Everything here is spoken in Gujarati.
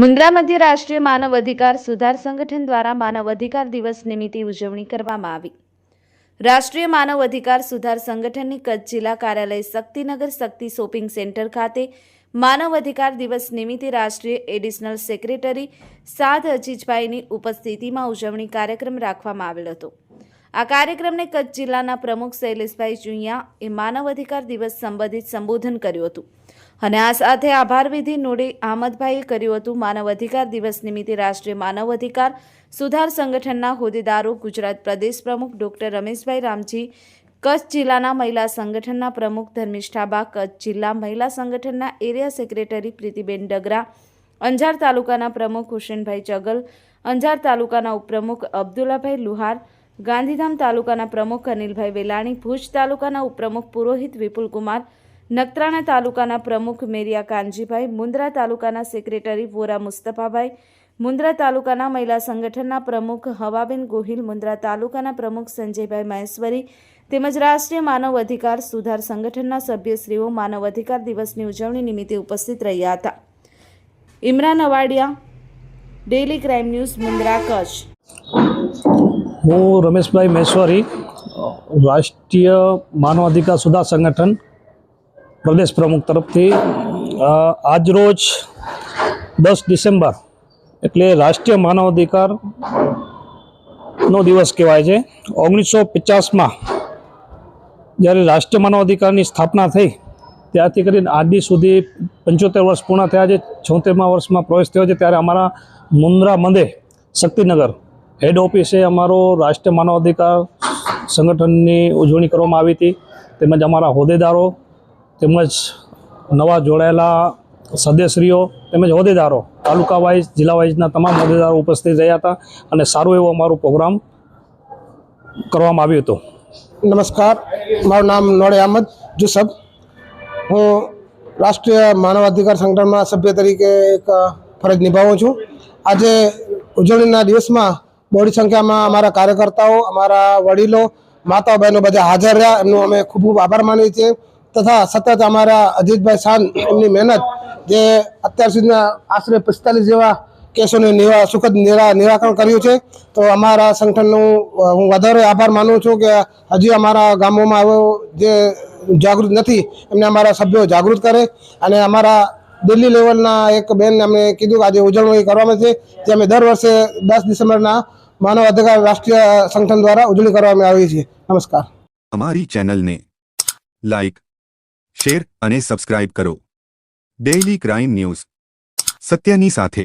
મુન્દ્રા મધ્ય રાષ્ટ્રીય માનવ અધિકાર સુધાર સંગઠન દ્વારા માનવ અધિકાર દિવસ નિમિત્તે ઉજવણી કરવામાં આવી. રાષ્ટ્રીય માનવ અધિકાર સુધાર સંગઠનની કચ્છ જિલ્લા કાર્યાલય શક્તિનગર શક્તિ શોપિંગ સેન્ટર ખાતે માનવ અધિકાર દિવસ નિમિત્તે રાષ્ટ્રીય એડિશનલ સેક્રેટરી સાદ અજીજભાઈની ઉપસ્થિતિમાં ઉજવણી કાર્યક્રમ રાખવામાં આવેલ હતો. આ કાર્યક્રમને કચ્છ જિલ્લાના પ્રમુખ શૈલેષભાઈ ચુંયા એ માનવ અધિકાર દિવસ સંબંધિત સંબોધન કર્યું હતું. અને આ સાથે આભાર વિધિ નોડી અહમદભાઈએ કર્યું હતું માનવ અધિકાર દિવસ નિમિત્તે રાષ્ટ્રીય માનવ અધિકાર સુધાર સંગઠનના હોદ્દેદારો ગુજરાત પ્રદેશ પ્રમુખ ડોક્ટર રમેશભાઈ રામજી, કચ્છ જિલ્લાના મહિલા સંગઠનના પ્રમુખ ધર્મિષ્ઠાબા કચ્છ જિલ્લા મહિલા સંગઠનના એરિયા સેક્રેટરી પ્રીતિબેન ડગરા, અંજાર તાલુકાના પ્રમુખ હુસેનભાઈ ચગલ, અંજાર તાલુકાના ઉપપ્રમુખ અબ્દુલ્લાભાઈ લુહાર ગાંધીધામ તાલુકાના પ્રમુખ અનિલભાઈ વેલાણી, ભુજ તાલુકાના ઉપપ્રમુખ પુરોહિત વિપુલકુમાર, નખત્રાણા તાલુકાના પ્રમુખ મેરિયા કાનજીભાઈ મુન્દ્રા તાલુકાના સેક્રેટરી વોરા મુસ્તફાભાઈ મુન્દ્રા તાલુકાના મહિલા સંગઠનના પ્રમુખ હવાબેન ગોહિલ મુન્દ્રા તાલુકાના પ્રમુખ સંજયભાઈ મહેશ્વરી તેમજ રાષ્ટ્રીય માનવ અધિકાર સુધાર સંગઠનના સભ્યશ્રીઓ માનવ અધિકાર દિવસની ઉજવણી નિમિત્તે ઉપસ્થિત રહ્યા હતા. Imran Awadiya daily crime news Mundra Kutch. હું રમેશભાઈ મહેશ્વરી રાષ્ટ્રીય માનવ અધિકાર સુધાર સંગઠન પ્રદેશ પ્રમુખ તરફથી આજરોજ દસ ડિસેમ્બર એટલે રાષ્ટ્રીય માનવ અધિકારનો દિવસ કહેવાય છે. ઓગણીસો પચાસમાં જ્યારે રાષ્ટ્રીય માનવ અધિકારની સ્થાપના થઈ, ત્યારથી કરીને આજની સુધી પંચોતેર વર્ષ પૂર્ણ થયા છે, છોતેરમા વર્ષમાં પ્રવેશ થયો છે, ત્યારે અમારા મુન્દ્રા મંદે શક્તિનગર હેડ ઓફિસે અમારો રાષ્ટ્રીય માનવ અધિકાર સંગઠનની ઉજવણી કરવામાં આવી હતી. તેમજ અમારા હોદ્દેદારો, તેમજ નવા જોડાયેલા સદસ્યશ્રીઓ, તેમજ હોદ્દેદારો, તાલુકા વાઇઝ, જિલ્લા વાઇઝના તમામ હોદ્દેદારો ઉપસ્થિત રહ્યા હતા અને સારું એવો અમારો પ્રોગ્રામ કરવામાં આવ્યું હતું. નમસ્કાર. મારું નામ નોડે અહમદ જુસબ. હું રાષ્ટ્રીય માનવ અધિકાર સંગઠનમાં સભ્ય તરીકે એક ફરજ નિભાવું છું. આજે ઉજવણીના દિવસમાં બહોળી સંખ્યામાં અમારા કાર્યકર્તાઓ, અમારા વડીલો માતા બહેનો બધા હાજર રહ્યા. એમનો અમે ખૂબ ખૂબ આભાર માનીએ છીએ. તથા સતત અમારા અજીતભાઈ શાન એમની મહેનત જે અત્યાર સુધીના આશરે પિસ્તાલીસ જેવા કેસોને નિરા સુખદ નિરા, નિરાકરણ કર્યું છે. તો અમારા સંગઠનનું હું વધારે આભાર માનું છું કે હજી અમારા ગામોમાં આવો જે જાગૃત નથી, એમને અમારા સભ્યો જાગૃત કરે. અને અમારા દિલ્હી લેવલના એક બેન અમે કીધું કે આજે ઉજવણી કરવામાં છે, જે અમે દર વર્ષે દસ ડિસેમ્બરના માનવ અધિકાર રાષ્ટ્રીય સંગઠન દ્વારા ઉજવણી કરવામાં આવી છે. નમસ્કાર. અમારી ચેનલને લાઇક શેર અને સબસ્ક્રાઇબ કરો. Daily crime news. સત્યની સાથે.